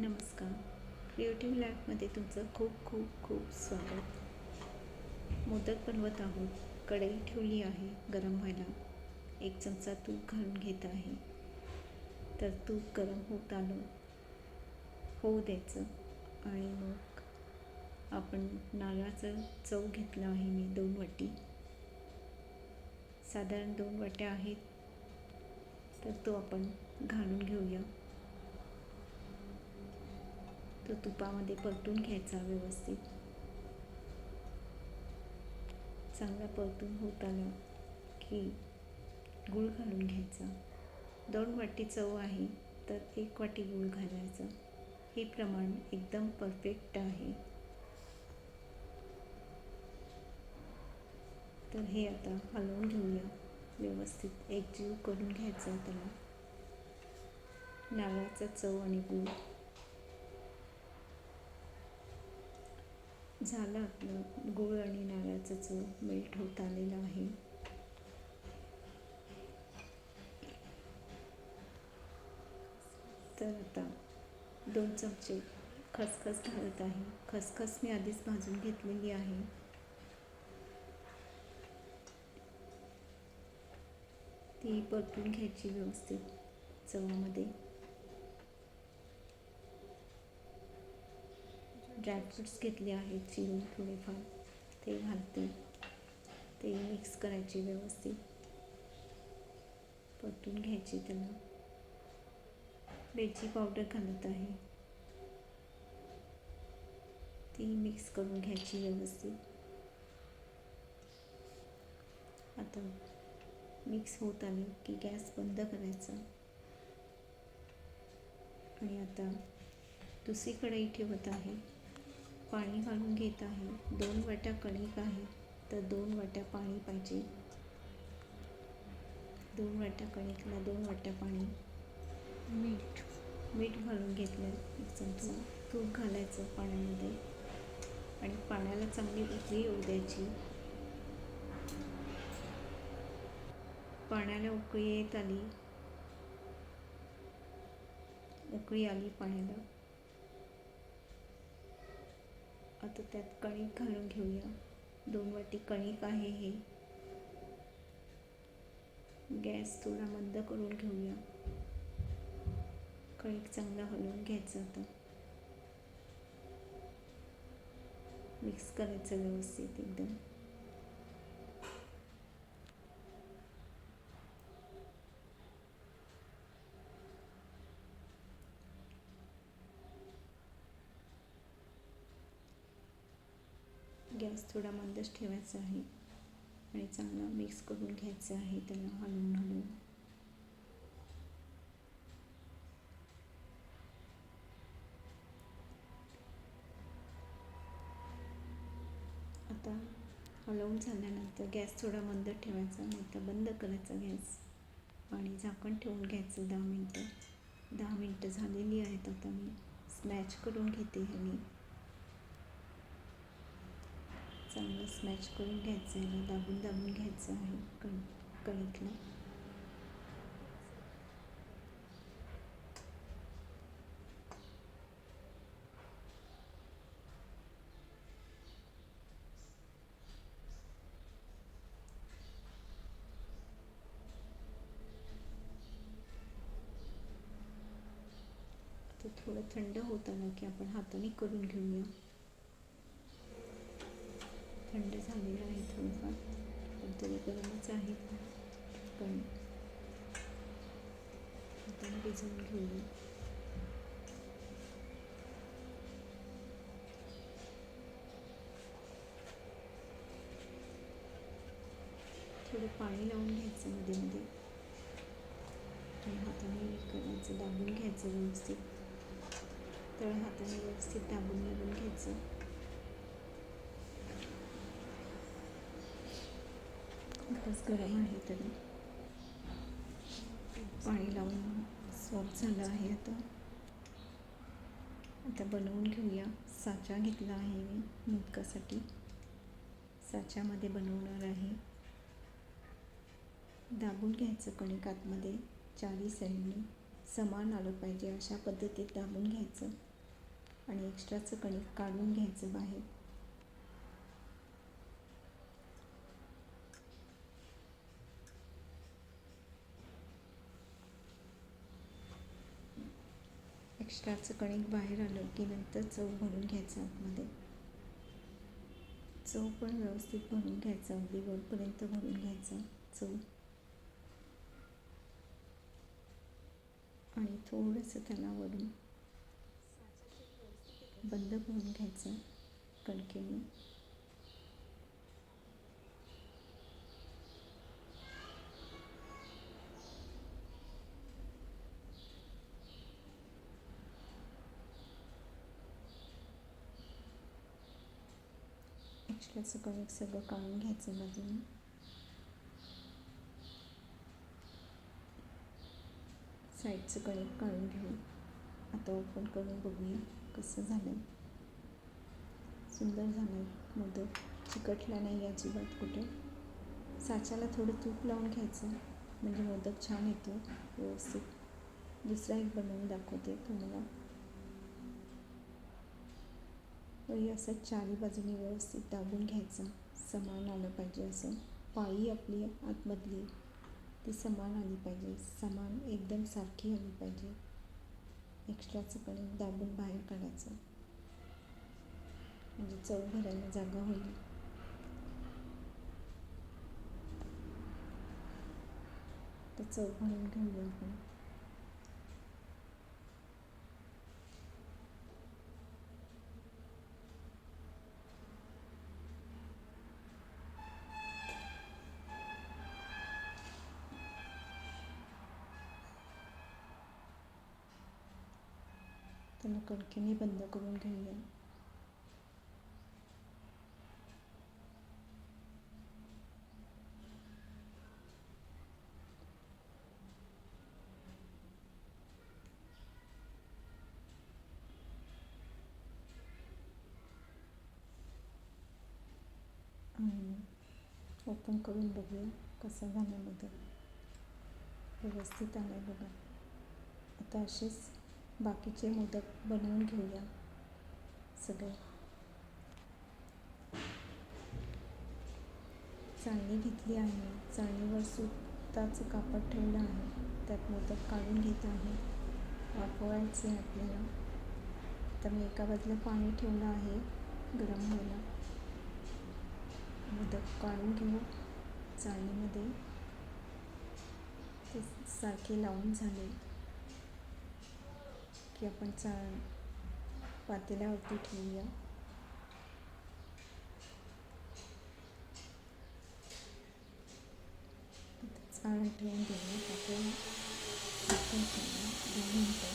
नमस्कार. क्रिएटिव्ह लॅबमध्ये तुमचं खूप खूप खूप स्वागत. मोदक बनवत आहोत. कढई ठेवली आहे गरम व्हायला. एक चमचा तूप घालून घेत आहे. तर तूप गरम होत आलं. होऊ द्यायचं. आणि मग आपण नारळाचं चव घेतलं आहे मी दोन वाटी. साधारण दोन वाट्या आहेत. तर तो आपण घालून घेऊया. तो तुपामध्ये परतून घ्यायचा व्यवस्थित. चांगला परतून होत आला की गूळ घालून घ्यायचा. दोन वाटी चव आहे तर एक वाटी गूळ घालायचा. हे प्रमाण एकदम परफेक्ट आहे. तर हे आता हलवून घेऊया. व्यवस्थित एकजीव करून घ्यायचा त्याला. नारळाचा चव आणि गूळ. झालं आपलं. गूळ आणि नारळाचं चव मेल्ट होत आलेलं आहे. तर आता दोन चमचे खसखस घालत आहे. खसखस मी आधीच भाजून घेतलेली आहे. ती परतून घ्यायची व्यवस्थित चवामध्ये. ड्रायफ्रुट्स घेतले आहेत चिरून थोडेफार. ते घालते. ते मिक्स करायचे व्यवस्थित. परतून घ्यायचे त्याला. वेलची पावडर घालत आहे. ती मिक्स करून घ्यायची व्यवस्थित. आता मिक्स होत आले की गॅस बंद करायचा. आणि आता दुसरी कढई ठेवत आहे. पाणी घालून घेत आहे. दोन वाट्या कणिक आहे तर दोन वाट्या पाणी पाहिजे. दोन वाट्या कणिकला दोन वाट्या पाणी. मीठ. मीठ घालून घेतलं. एक चमचा तूप घालायचं पाण्यामध्ये. आणि पाण्याला चांगली उकळी येऊ द्यायची. पाण्याला उकळी येत आली. उकळी आली पाण्याला. आता त्यात कणिक घालून घेऊया. दोन वाटी कणिक आहे हे. गॅस थोडा मंद करून घेऊया. कणिक चांगला हलवून घ्यायचं आता. मिक्स करायचं व्यवस्थित एकदम. गॅस थोडा मंदच ठेवायचा आहे आणि चांगला मिक्स करून घ्यायचं आहे त्याला हलवून हलवून. आता हलवून झाल्यानंतर गॅस थोडा मंद ठेवायचा नाही तर बंद करायचा गॅस. आणि झाकण ठेवून घ्यायचं दहा मिनटं. दहा मिनटं झालेली आहेत आता मी. स्मॅच करून घेते ह्यानी. चांगलं स्मॅच करून घ्यायचं आहे ना दाबून दाबून घ्यायचं आहे कण कणिकला तर थोडं थंड होत ना की आपण हाताने करून घेऊया. थंड झालेलं आहे थोडंफार. पण तरी गरमच आहे. पण हाताने भिजवून घेऊया थोडं पाणी लावून घ्यायचं मध्ये मध्ये आणि हाताने करायचं दाबून घ्यायचं व्यवस्थित. तळ हाताने व्यवस्थित दाबून दाबून घ्यायचं. खूपच गरम आहे तरी. पाणी लावून सॉफ्ट झालं आहे आता. आता बनवून घेऊया. साचा घेतला आहे मी मोदकासाठी. साच्यामध्ये बनवणार आहे. दाबून घ्यायचं कणिक आतमध्ये. चारी साईडनी समान आलं पाहिजे अशा पद्धतीत दाबून घ्यायचं. आणि एक्स्ट्राचं कणिक काढून घ्यायचं बाहेर. एक्स्ट्राचं कणिक बाहेर आलं की नंतर चव भरून घ्यायचं आतमध्ये. चव पण व्यवस्थित भरून घ्यायचं अगदी वरपर्यंत भरून घ्यायचं चव. आणि थोडंसं त्याला वरून बंद करून घ्यायचं कणकेने. त्याचं कणिक सगळं काढून घ्यायचं बाजूने साईडचं कणिक काढून घेऊ आता ओपन करून बघूया कसं झालं सुंदर झालं मोदक चिकटला नाही अजिबात कुठे साच्याला थोडं तूप लावून घ्यायचं म्हणजे मोदक छान येतो व्यवस्थित दुसरा एक बनवून दाखवते तुम्हाला तरी असं चारी बाजूने व्यवस्थित दाबून घ्यायचं. समान आलं पाहिजे असं. पाळी आपली आतमधली ती समान आली पाहिजे. समान एकदम सारखी आली पाहिजे. एक्स्ट्राचं कणिक दाबून बाहेर काढायचं. म्हणजे चव भरायला जागा होईल. तर चव भरून घेऊया आपण. त्यांना कणकेने बंद करून घेऊया ओपन करून बघूया कसं झालं मोदक व्यवस्थित आलं बघा. आता असेच बाकीचे मोदक बनवून घेऊया. सगळे. चाळणी घेतली आहे. चाळणीवर सुताचं कापड ठेवलं आहे. त्यात मोदक काढून घेत आहे. वाफवायचे आपल्याला. तर मी एका बाजूला पाणी ठेवलं आहे. गरम व्हायला. मोदक काढून घेऊ. चाळणीमध्ये. ते सारखे लावून झाले. की आपण चा पातेल्यावरती ठेवूया. चाळ ठेवून घेऊया. पातेला झाकण ठेवूया. मिनटं.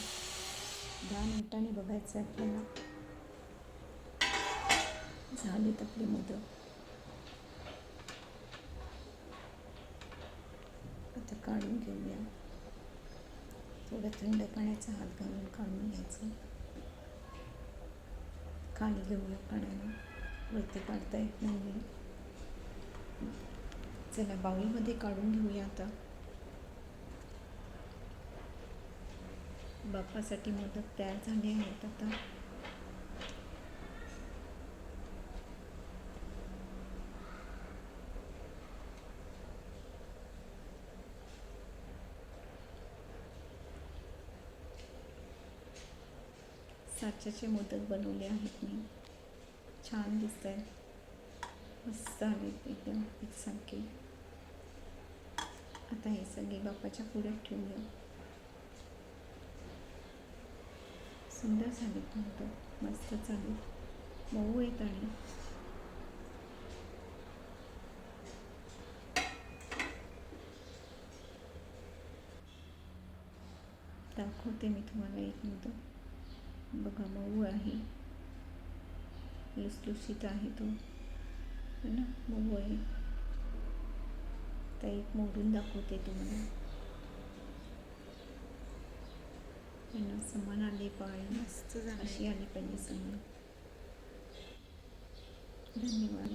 दहा मिनटांनी बघायचं आहे आपल्याला. झालीत आपली मोदक आता काढून घेऊया. थोडं थंड पाण्याचा हात घालून काढून घ्यायचं. खाली घेऊया पाण्याला. वरती काढता येत नाही चला बाऊलमध्ये काढून घेऊया आता. बापासाठी मदत तयार झाली आहेत आता. साच्याचे मोदक बनवले आहेत मी. छान दिसत आहे मस्त आहेत एकदम एकसारखे. आता हे सगळे बापाच्या पुढ्यात ठेवलं सुंदर झालेत मोदक. मस्त चालेल मऊ आहेत आणि. दाखवते मी तुम्हाला एक मोदक. बघा मऊ आहे. लुसलुसीत आहे तो. है ना? मऊ आहे. तर एक मोडून दाखवते तुम्हाला. यांना समान आले पाळी मस्त अशी आली पाहिजे समान. धन्यवाद.